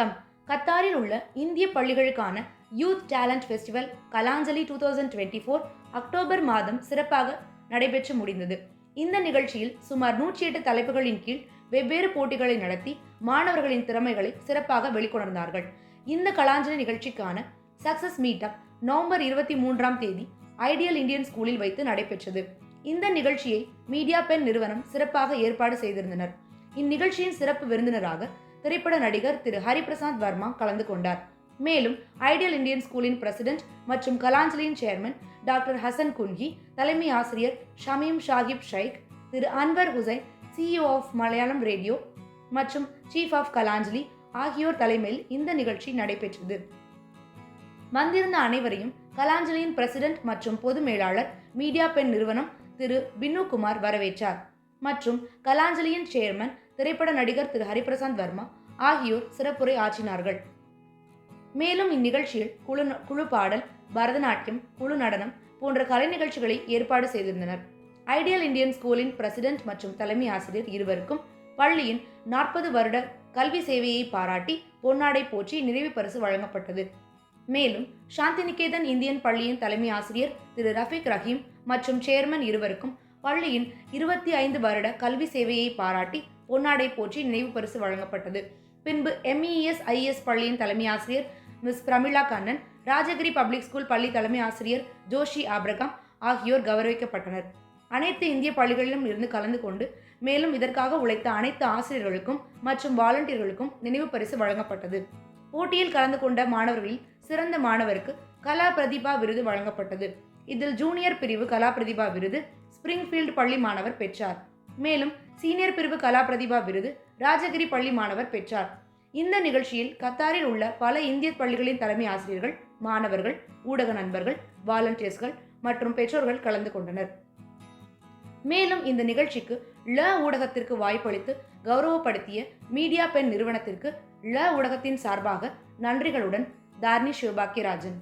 வணக்கம். கத்தாரில் உள்ள இந்திய பள்ளிகளுக்கான youth talent festival Kalanjali two thousand twenty four October மாதம் சிறப்பாக நடைபெற்று முடிந்தது. இந்த நிகழ்ச்சியில் சுமார் நூற்றி எட்டு தலைப்புகளின் கீழ் வெவ்வேறு போட்டிகளை நடத்தி மாணவர்களின் திறமைகளை சிறப்பாக வெளிக்கொணர்ந்தார்கள். இந்த கலாஞ்சலி நிகழ்ச்சிக்கான சக்சஸ் மீட்டப் நவம்பர் இருபத்தி மூன்றாம் தேதி ஐடியல் இந்தியன் ஸ்கூலில் வைத்து நடைபெற்றது. இந்த நிகழ்ச்சியை மீடியா பெண் நிறுவனம் சிறப்பாக ஏற்பாடு செய்திருந்தனர். இந்நிகழ்ச்சியின் சிறப்பு விருந்தினராக திரைப்பட நடிகர் திரு ஹரிபிரசாத் வர்மா கலந்து கொண்டார். மேலும் ஐடியல் இந்தியன் ஸ்கூலின் பிரசிடென்ட் மற்றும் கலாஞ்சலியின் சேர்மன் டாக்டர் ஹசன் குன்ஹி தலைமை ஆசிரியர் Shameem Shakib Shaikh Thiru Anwar Hussain CEO of Malayalam radio மற்றும் சீஃப் ஆஃப் கலாஞ்சலி ஆகியோர் தலைமையில் இந்த நிகழ்ச்சி நடைபெற்றது. வந்திருந்த அனைவரையும் கலாஞ்சலியின் பிரசிடென்ட் மற்றும் பொது மேலாளர் மீடியா பெண் நிறுவனம் திரு பின்னு குமார் வரவேற்றார். மற்றும் கலாஞ்சலியின் சேர்மன் திரைப்பட நடிகர் திரு ஹரிபிரசாந்த் வர்மா ஆகியோர் சிறப்புரை ஆற்றினார்கள். மேலும் இந்நிகழ்ச்சியில் குழு குழு பாடல் பரதநாட்டியம் குழு நடனம் போன்ற கலை நிகழ்ச்சிகளை ஏற்பாடு செய்திருந்தனர். ஐடியல் இந்தியன் ஸ்கூலின் பிரசிடென்ட் மற்றும் தலைமை ஆசிரியர் இருவருக்கும் பள்ளியின் நாற்பது வருட கல்வி சேவையை பாராட்டி பொன்னாடை போற்றி நிறைவு பரிசு வழங்கப்பட்டது. மேலும் சாந்திநிகேதன் இந்தியன் பள்ளியின் தலைமை ஆசிரியர் திரு ரஃபீக் ரஹீம் மற்றும் சேர்மன் இருவருக்கும் பள்ளியின் இருபத்தி ஐந்து வருட கல்வி சேவையை பாராட்டி பொன்னாடை போற்றி நினைவு பரிசு வழங்கப்பட்டது. பின்பு எம்இஎஸ் ஐஎஸ் பள்ளியின் தலைமை ஆசிரியர் miss Pramila Kannan Rajagiri public school பள்ளி தலைமை ஆசிரியர் ஜோஷி ஆப்ரகாம் ஆகியோர் கௌரவிக்கப்பட்டனர். அனைத்து இந்திய பள்ளிகளிலும் இருந்து கலந்து கொண்டு மேலும் இதற்காக உழைத்த அனைத்து ஆசிரியர்களுக்கும் மற்றும் வாலண்டியர்களுக்கும் நினைவு பரிசு வழங்கப்பட்டது. போட்டியில் கலந்து கொண்ட மாணவர்களில் சிறந்த மாணவருக்கு கலா பிரதிபா விருது வழங்கப்பட்டது. இதில் ஜூனியர் பிரிவு கலா பிரதிபா விருது ஸ்பிரிங்ஃபீல்டு பள்ளி மாணவர் பெற்றார். மேலும் சீனியர் பிரிவு கலா பிரதிபா விருது ராஜகிரி பள்ளி மாணவர் பெற்றார். இந்த நிகழ்ச்சியில் கத்தாரில் உள்ள பல இந்திய பள்ளிகளின் தலைமை ஆசிரியர்கள் மாணவர்கள் ஊடக நண்பர்கள் வாலண்டியர்ஸ்கள் மற்றும் பெற்றோர்கள் கலந்து கொண்டனர். மேலும் இந்த நிகழ்ச்சிக்கு ல ஊடகத்திற்கு வாய்ப்பளித்து கௌரவப்படுத்திய மீடியா பெண் நிறுவனத்திற்கு ல ஊடகத்தின் சார்பாக நன்றிகளுடன் தார்னி சிவபாக்கியராஜன்.